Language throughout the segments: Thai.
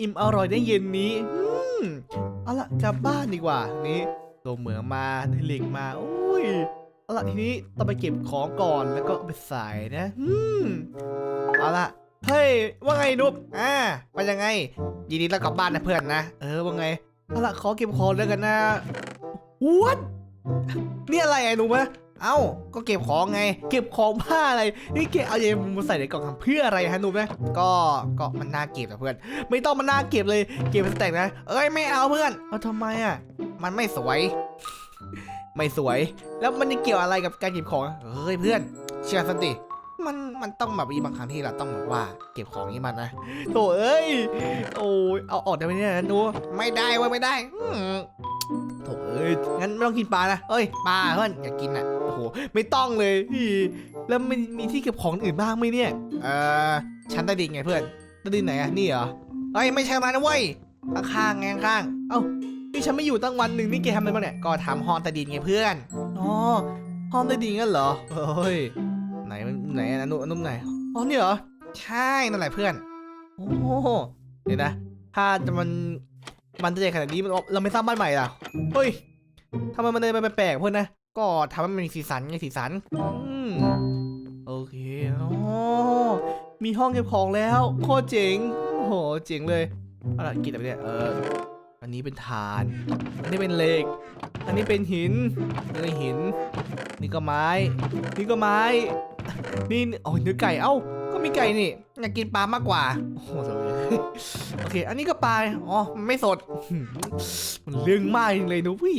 อิ่มอร่อยได้เย็นนี้อืมเอาละกลับบ้านดีกว่า นี่ตัวเหมืองมาได้เหล็กมาอุ้ยเอาละทีนี้ต้องไปเก็บของก่อนแล้วก็เอาไปใส่นะอืมเอาละเฮ้ยว่าไงนุ๊บอ่าว่ายังไง ยินดีต้อนรับกลับบ้านนะเพื่อนนะเออว่าไงเอาละขอเก็บของแล้วกันนะวัดนี่อะไรไอ้หนุ่มะ เอ้า ก็เก็บของไง เก็บของผ้าอะไร นี่แกเอาเยมมาใส่ในกล่องทำเพื่ออะไรฮะนุ่มนะ ก็ก็มันน่าเก็บอะเพื่อน ไม่ต้องมันน่าเก็บเลย เก็บสแต็กนะ เอ้ยไม่เอาเพื่อน เอาทำไมอะมันไม่สวย ไม่สวย แล้วมันจะเกี่ยวอะไรกับการเก็บของเฮ้ยเพื่อน เชื่อสันติมันมันต้องแบบมีบางครั้งที่เราต้องแบบว่าเก็บของนี้มันนะโถเอ้ย โอ้ยเอาออกได้ไหมเนี่ยหนูไม่ได้เว้ยไม่ได้ โถเอ้ยงั้นไม่ต้องกินปลานะเอ้ยปลาเพื่อนอยากกินอะโอ้โหไม่ต้องเลยพี่แล้วมันมีที่เก็บของอื่นบ้างไหมเนี่ยเออชั้นใต้ดินไงเพื่อนใต้ดินไหนอะนี่เหรอเอ้ยไม่ใช่มานะเว้ยข้างไงข้างเอ้านี่ฉันไม่อยู่ตั้งวันหนึ่งนี่แกทำอะไรบ้างเนี่ยก็ทำห้องใต้ดินไงเพื่อนอ๋อห้องใต้ดินงั้นเหรอเฮ้ยไหนไหนอะนุ่มนุ่มไหนอ๋อนี่เหรอใช่นั่นแหละเพื่อน โอ้โหเดี๋ยวนะ ถ้าจะมัน มันจะใหญ่ขนาดนี้เราไม่สร้างบ้านใหม่ล่ะเฮ้ยทำไมมันเดินไปแปลกเพื่อนนะก็ทำให้มันมีสีสันไงสีสันอืมโอเคอ๋อมีห้องเก็บของแล้วโคตรเจ๋งโอ้โหเจ๋งเลยอะไรกินอะไรเนี่ยเอออันนี้เป็นฐาน อันนี้เป็นเหล็ก อันนี้เป็นหินนี่หิน นี่ก็ไม้ นี่ก็ไม้ นี่อ๋อเนื้อไก่ เอ้า มีไก่นี่อยากกินปลามากกว่าโอ้โหโอเค อันนี้ก็ปลาอ๋อไม่สด มันเรื่องมากจริงเลยนูพี่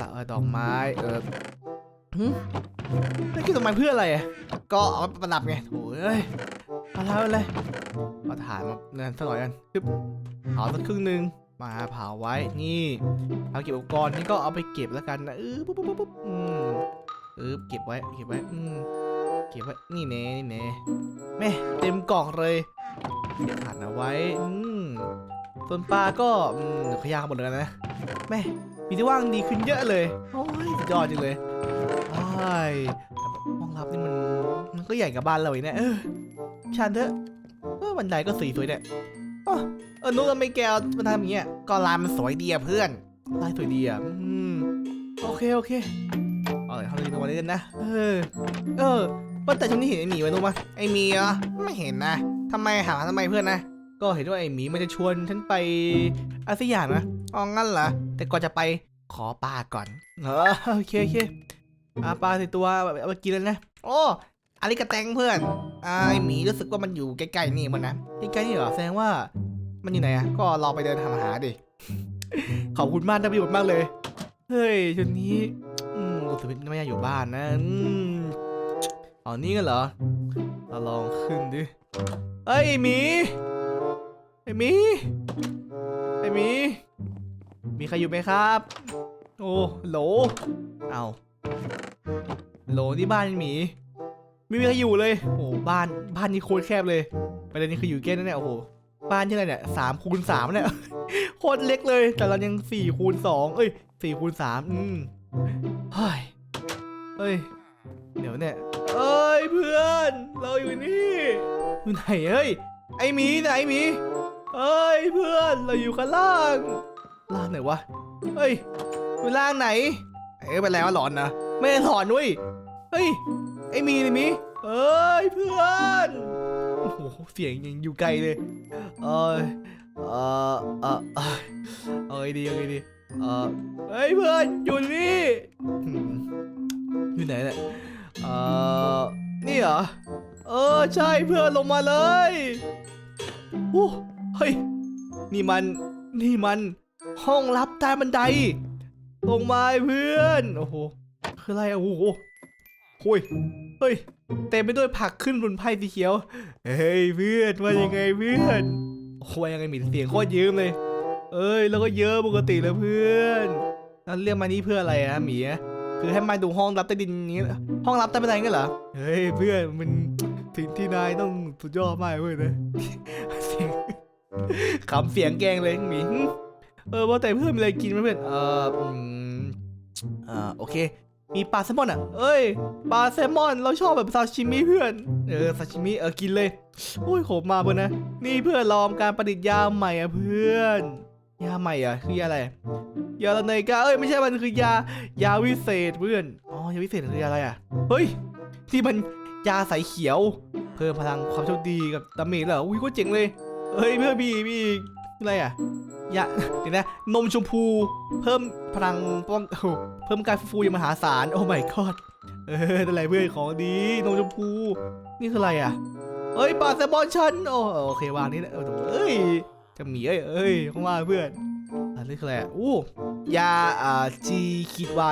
ละเออดอกไม้เออหึแล้วกินดอกไม้เพื่ออะไร ก็เอาไว้ประดับไงโอ้ยเอาละเอาเลยเอาถ่านมาเนินสักหน่อยกันปึ๊บเผาสักครึ่งหนึ่งมาเผาไว้ นี่เอาเก็บอุปกรณ์นี่ก็เอาไปเก็บแล้วกันนะเออปุ๊บปุ๊บปุ๊บปุ๊บอืมเออเก็บไว้ เก็บไว้ อืม เก็บไว้ นี่แน่นี่แน่แม่เต็มกล่องเลยเก็บถ่านเอาไว้ อืมส่วนปลาก็อืมเดี๋ยวขยะหมดเลยนะ แม่ มีที่ว่างดีขึ้นเยอะเลย โอ้ยสุดยอดจริงเลยโอ้ยแต่ห้องรับนี่มัน มันก็ใหญ่กับบ้านเราอีกเนี่ยเออชันเถอะเออบันไดก็สีสวยเนี่ยอ๋อเออนุ๊กทำไมแกเอามาทำอย่างเงี้ย ก็ลายมันสวยดีอะเพื่อนลายสวยดีอะอืม โอเค โอเค เอาเลยเขาเลยลงมาเล่นนะ เออ เออ ว่าแต่ช่วงนี้เห็นไอหมีไว้นุ๊กมั้ยไอหมีเหรอไม่เห็นนะทำไมหาทำไมเพื่อนนะ ก็เห็นว่าไอหมีมันจะชวนฉันไปอะไรสักอย่างนะอ๋องั้นเหรอแต่ก่อนจะไปขอปลาก่อนเออโอเคโอเคอาปลาสิตัวเอาไปกินแล้วนะ โอ้อาริกาแตงเพื่อนไอหมีรู้สึกว่ามันอยู่ใกล้ๆนี่มันนะใกล้ๆนี่เหรอแสดงว่า มันอยู่ไหนอะก็ราไปเดินทำหาดิขอบคุณมากนะประโยชน์มากเลย เฮ้ยชุดนี้อืมรู้สึกไม่อยากอยู่บ้านนะอืม เอานี่กันเหรอเราลองขึ้นดิเอ้ยไอ้หมีไอหมีไอหมี มีใครอยู่ไหมครับ โอ้โหลเอาโหลที่บ้านหมี ไม่มีใครอยู่เลย โอ้บ้านบ้านนี้โคตรแคบเลยประเด็นนี้คืออยู่แค่นั้นเนี่ยโอ้โหบ้านที่ไรเนี่ยสามคูณสามเนี่ยโคตรเล็กเลย แต่เรายังสี่คูณสองเอ้ยสี่คูณสามอืมเฮ้ยเฮ้ย เดี๋ยวเนี่ยเอ้ยเพื่อน เราอยู่นี่อยู่ไหนเอ้ยไอหมีไหนหมีเอ้ยเพื่อนเราอยู่ข้างล่างล่างไหนวะเฮ้ยอยู่ล่างไหนเอ้ยเป็นไรวะหลอนนะไม่ได้หลอนเว้ยเฮ้ยไอหมีไอหมีเอ้ยเพื่อนโอ้โหเสียงยังอยู่ไกลเลยเอ้ยเออเออเอยเอาไงดีเอาไงดีเออเฮ้ยเพื่อนอยู่นี่หืมอยู่ไหนเนี่ย เออนี่เหรอ เออใช่เพื่อนลงมาเลยโอ้เฮ้ย นี่มัน นี่มัน ห้องลับใต้บันได ลงมาเพื่อน โอ้โห คืออะไรอะโอ้โหโอ้ย เฮ้ย เต็มไปด้วยผักขึ้นบนไพ่สีเขียว เฮ้ยเพื่อนว่ายังไงเพื่อนโอ้ยยังไงหมีเสียงโคตรยืมเลย เอ้ย แล้วก็เยอะปกติเลยเพื่อนแล้วเรียกมานี่เพื่ออะไรอะหมีอะ คือให้มาดูห้องรับใต้ดินอย่างงี้เหรอห้องรับใต้บันไดงั้นเหรอ เฮ้ยเพื่อนมันสิ่งที่นายต้องสุดยอดมากเว้ยนะเสียงขำเสียงแกล้งเลยหมีหึเออว่าแต่เพื่อนมีอะไรกินไหมเพื่อนเอออืมอ่าโอเค มีปลาแซลมอนอะ เอ้ยปลาแซลมอนเราชอบแบบซาชิมิเพื่อน เออซาชิมิเออกินเลยโอ้ยโขมมาเพื่อนนะ นี่เพื่อนลองการประดิษฐ์ยาใหม่อะเพื่อน ยาใหม่อะคือยาอะไรยาละเนกาเอ้ยไม่ใช่มันคือยายาวิเศษเพื่อนอ๋อยาวิเศษคือยาอะไรอะเฮ้ยที่มันยาสายเขียว เพิ่มพลังความโชคดีกับดาเมจเหรออุ้ยก็เจ๋งเลยเฮ้ยเพื่อนมีมีอะไรอะยาเดี๋ยวนะนมชมพูเพิ่มพลังป้องเพิ่มการฟูอย่างมหาศาลโอ้ my god เออนั่นแหละเพื่อนของดีนมชมพูนี่คืออะไรอะเอ้ยปลาแซลมอนฉันโอ้โอเควางนี่นะเออโถ่เอ้ย จะหมีเอ้ยเอ้ยเข้างล่าเพื่อนอันนี้คืออะไรอะอู้ยาอ่าจีคิดไว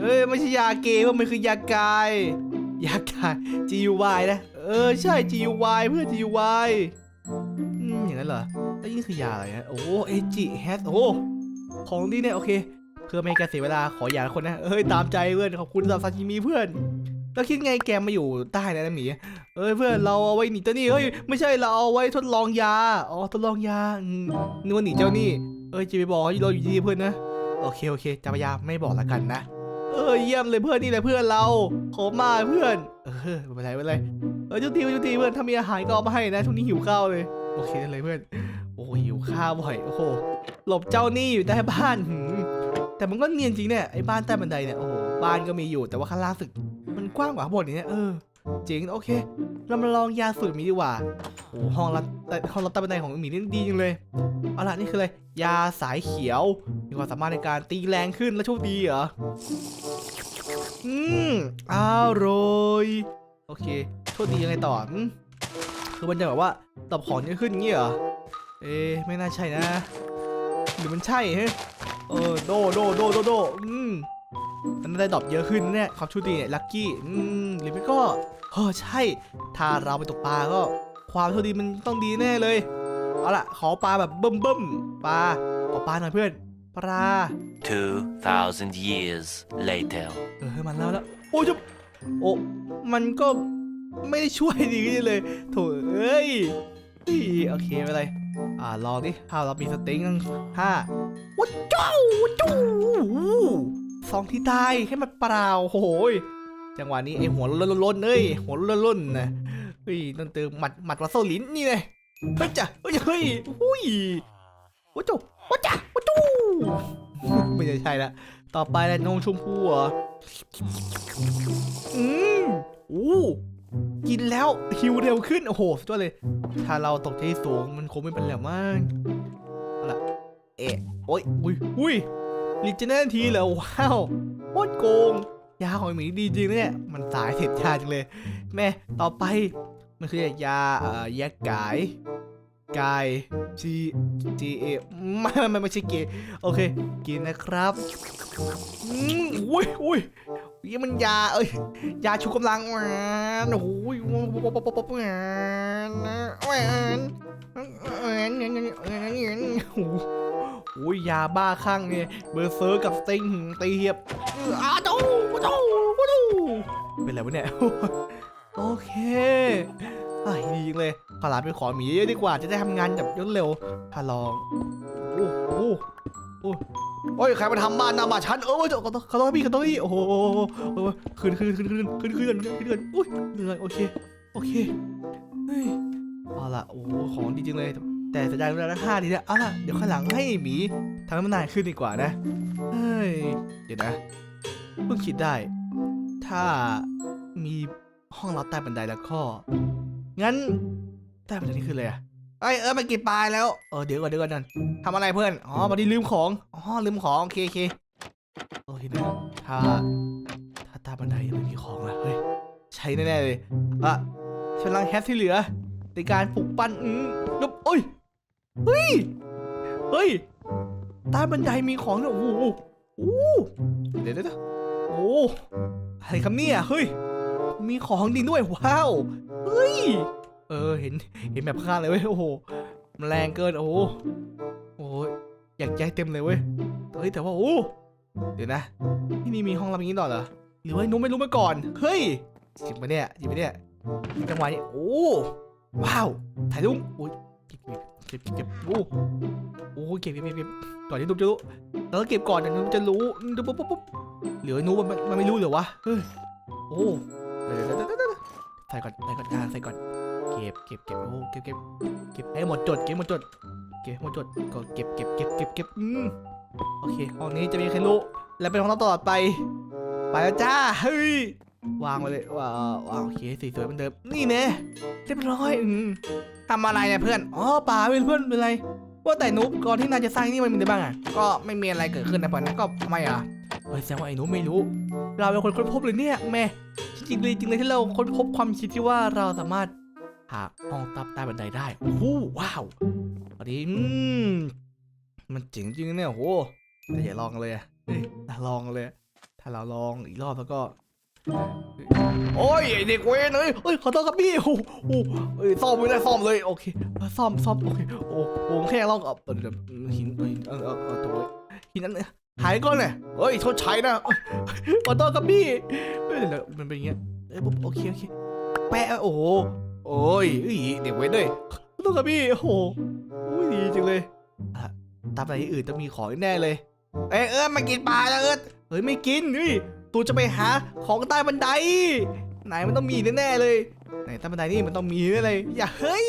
เอ้ยไม่ใช่ยาเกย์ว่ามันคือยากายยากาย G U Y นะเออใช่ G U Y เพื่อน G U Y อืมอย่างนั้นเหรอแล้วนี่คือยาอะไรฮะโอ้เอจิแฮทโอ้ของดีเนี่ยโอเค เพื่อไม่ให้แกเสียเวลาขออย่าคนนะเอ้ยตามใจเพื่อนขอบคุณสำหรับซาชิมิเพื่อน แล้วคิดไงแกมาอยู่ใต้นะนะหมีเอ้ยเพื่อนเราเอาไว้หนีเจ้าหนี่เฮ้ยไม่ใช่เราเอาไว้ทดลองยาอ๋อทดลองยาอืมนึกว่าหนีเจ้าหนี่เอ้ยจะไปบอกให้เราอยู่ที่นี่เพื่อนนะโอเคโอเคจะพยายามไม่บอกละกันนะเออเยี่ยมเลยเพื่อนนี่แหละเพื่อนเราขอมาเพื่อน เออไม่เป็นไรไม่เป็นไรเออจุดทีจุดทีเพื่อนถ้ามีอาหารก็เอามาให้นะช่วงนี้หิวข้าวเลยโอเคได้เลยเพื่อน โอ้หิวข้าวบ่อยโอ้โหหลบเจ้าหนี้อยู่ใต้บ้านหืมแต่มันก็เนียนจริงเนี่ยไอ้บ้านใต้บันไดเนี่ยโอ้โหบ้านก็มีอยู่แต่ว่าข้างล่างสึก มันกว้างกว่าข้างบนนี่เนี่ยเออจริงโอเค เรามาลองยาสูตรนี้ดีกว่าโอ้ห้องรับแต่ห้องรับใต้บันไดของหมีนี่ดีจริงเลยเอาล่ะนี่คืออะไรยาสายเขียว มีความสามารถในการตีแรงขึ้นและโชคดีเหรออืมอร่อยโอเคโชคดียังไงต่ออืมคือมันจะแบบว่าตอบของเยอะขึ้นอย่างงี้เหรอเอ๊ะไม่น่าใช่นะ หรือมันใช่เฮ้ยเออโดโดโดโดโดอืมมั นน่าได้ดรอปเยอะขึ้นนะเนี่ยความโชคดีเนี่ยลัคกี้อืมหรือไม่ก็เออใช่ ถ้าเราไปตกปลาก็ ความโชคดีมันต้องดีแน่เลย เอาล่ะ ขอปลาแบบเบิ่มเบิ่มๆปลาขอปลาหน่อยเพื่อน ปลา 2,000 years later. เออมันแล้วแล้วโอ้ยจะโอ้มันก็ไม่ได้ช่วยดีเลยโถเอ้ยเฮ้ยโอเคไม่เป็นไรอ่าลองดิถ้าเรามีสเต็งตั้งห้าวัดเจ้าวัดเจ้า สองที่ตายแค่มันเปล่าโอ้โหยจังหวะนี้ไอหัวล้นๆเอ้ยหัวล้นๆนะเฮ้ยต้องเติมหมัดหมัดวัสโซลินนี่เลยเฮ้ยจ้ะเฮ้ยเฮ้ยหุ้ยวัดเจ้าวัดจ้าวัดจู้ไม่ใช่ใช่ละต่อไปแหละนมชมพูเหรออืมอู้กินแล้วฮิวเร็วขึ้น โอ้โหสุดยอดเลย ถ้าเราตกที่สูงมันคงไม่เป็นแล้วมั้งเอาละเอะโอ้ยอุ้ยอุ้ย ลิจเนทีเหรอว้าวโคตรโกง ยาของหมีดีจริงเนี่ย มันสายเสร็จยาจังเลย แม่ต่อไป มันคือยาเอ่อยากายกาย G G A ไม่ไม่ไม่ไม่ใช่เกย์โอเค กินนะครับอุ้ยอุ้ยนี่มันยา เอ้ย ยาชูกำลังหวานโอ้ยหวานหวานหวานหวนโอ้ยยาบ้าคลั่งเนี่ยเบอร์เซอร์กับสติงตีเหียบอ้าดูดูดูเป็นไรวะเนี่ยโอเคไอ้ดีจริงเลยขอลาไปขอหมีเยอะดีกว่าจะได้ทำงานแบบยศเร็วถ้าลองโอ้โหโอ้โอ้ยใครมาทำบ้านนาบ้านฉันเออขอโทษขอโทษพี่ขอโทษพี่โอ้โหโอ้โหขึ้นขึ้นขึ้นขึ้นขึ้นขึ้นขึ้นขึ้นขึ้นอุ้ยเหนื่อยโอเคโอเคเฮ้ยเอาล่ะโอ้ของดีจริงเลย แต่สัญญาณเวลาห้าทีแล้วเอาล่ะเดี๋ยวข้างหลังให้หมีทำให้มันนานขึ้นดีกว่านะ เฮ้ย เดี๋ยวนะเพิ่งคิดได้ ถ้ามีห้องรับใต้บันไดแล้วก็งั้นใต้บันไดนี่คืออะไรอะไอเออมากินปลายแล้ว เออเดี๋ยวก่อนเดี๋ยวก่อนนั่นทำอะไรเพื่อน อ๋อพอดีลืมของ อ๋อลืมของโอเคโอเคโอเคนะถ้า ถ้าใตาบันไดยังไม่มีของอะเฮ้ยใช้แน่ๆเลยอะฉันลังแฮทที่เหลือ ในการปลุกปั้นอืมยบโอ้ย เฮ้ย เฮ้ย ใต้บันไดมีของเนี่ยโอ้โหโอ้โหเดี๋ยวเดี๋ยวเดี๋ยวโอ้อะไรครับเนี่ย เฮ้ย มีของดีด้วย ว้าว เฮ้ย เออ เห็น เห็นแบบข้างเลยเว้ย โอ้โหมันแรงเกิน โอ้โหโอ้ยอยากย้ายเต็มเลยเว้ย เฮ้ย แต่ว่า โอ้ เดี๋ยวนะ ที่นี่มีห้องรับอย่างนี้ต่อเหรอ หรือว่านุ้มไม่รู้มาก่อน เฮ้ยจริงปะเนี่ยจริงปะเนี่ยจังหวะนี้ โอ้ ว้าว ถ่ายรูปโอ้ย ก็บเก็บเก็บโอ้โอ้เก็บเก็บเก็บเก็บก่อนที่นุ้จะรู้แล้วก็เก็บก่อนเดี๋ยวนุ้จะรู้ดูปุ๊บปุ๊บปุ๊บเหลือนุ้มันมันมันไม่รู้เหรอวะเฮ้ยโอ้เดี๋ยวเดี๋ยวเดี๋ยวใส่ก่อนใส่ก่อนอ่าใส่ก่อนเก็บเก็บเก็บโอ้เก็บเก็บเก็บให้หมดจดเก็บหมดจดเก็บหมดจดก็เก็บเก็บเก็บเก็บเก็บอืมโอเคห้องนี้จะมีใครรู้และเป็นห้องเราตลอดไป ไปแล้วจ้าเฮ้ย วางไว้เลยว้าว้าวโอเคสีสวยเหมือนเดิมนี่เน่เรียบร้อยอืมทำอะไรเนี่ยเพื่อนอ๋อป่าเป็นเพื่อนเป็นไรว่าแต่นุ๊กก่อนที่นายจะสร้างนี่มันมีอะไรบ้างอะก็ไม่มีอะไรเกิดขึ้นนะเพื่อนนะก็ทำไมอะเฮ้ยแสดงว่าไอ้นุ๊กไม่รู้ เราเป็นคนค้นพบเลยเนี่ยแม่จริงๆเลยจริงเลยที่เราค้นพบความคิดที่ว่าเราสามารถหาห้องตับใต้บันไดได้โอ้โหว้าวอันนี้อืมมันเจ๋งจริงเนี่ยโอ้โหแต่อย่าลองเลยอะเฮ้ยอย่าลองเลย ถ้าเราลองอีกรอบแล้วก็ โอ้ยไอ้เด็กเวนเอ้ยเอ้ยขอโทษครับพี่โอ้โหเอ้ยซ่อมไม่ได้ซ่อมเลยโอเคซ่อมซ่อมโอเคโอ้โหแค่ลองเอาเอเดี๋ยวหินเอ้ยเออเออเออตัวหินนั้นเนี่ยหายก่อนเลยเฮ้ยโทษใช้นะเอ้ยขอโทษครับพี่เฮ้ยเดี๋ยวมันเป็นอย่างเงี้ยเอ้ยโอเคโอเคแปะโอ้โหโอ้ยเด็กเวนเลยขอโทษครับพี่โอ้โหอุ้ยดีจังเลยอะตามไปที่อื่นต้องมีของแน่เลยเอ้ยเอิร์ธมากินปลาแล้วเอิร์ธเฮ้ยไม่กินเฮ้ย ตูจะไปหาของใต้บันได ไหนมันต้องมีแน่ๆเลย ไหนใต้บันไดนี่มันต้องมีแน่เลยอย่าเฮ้ย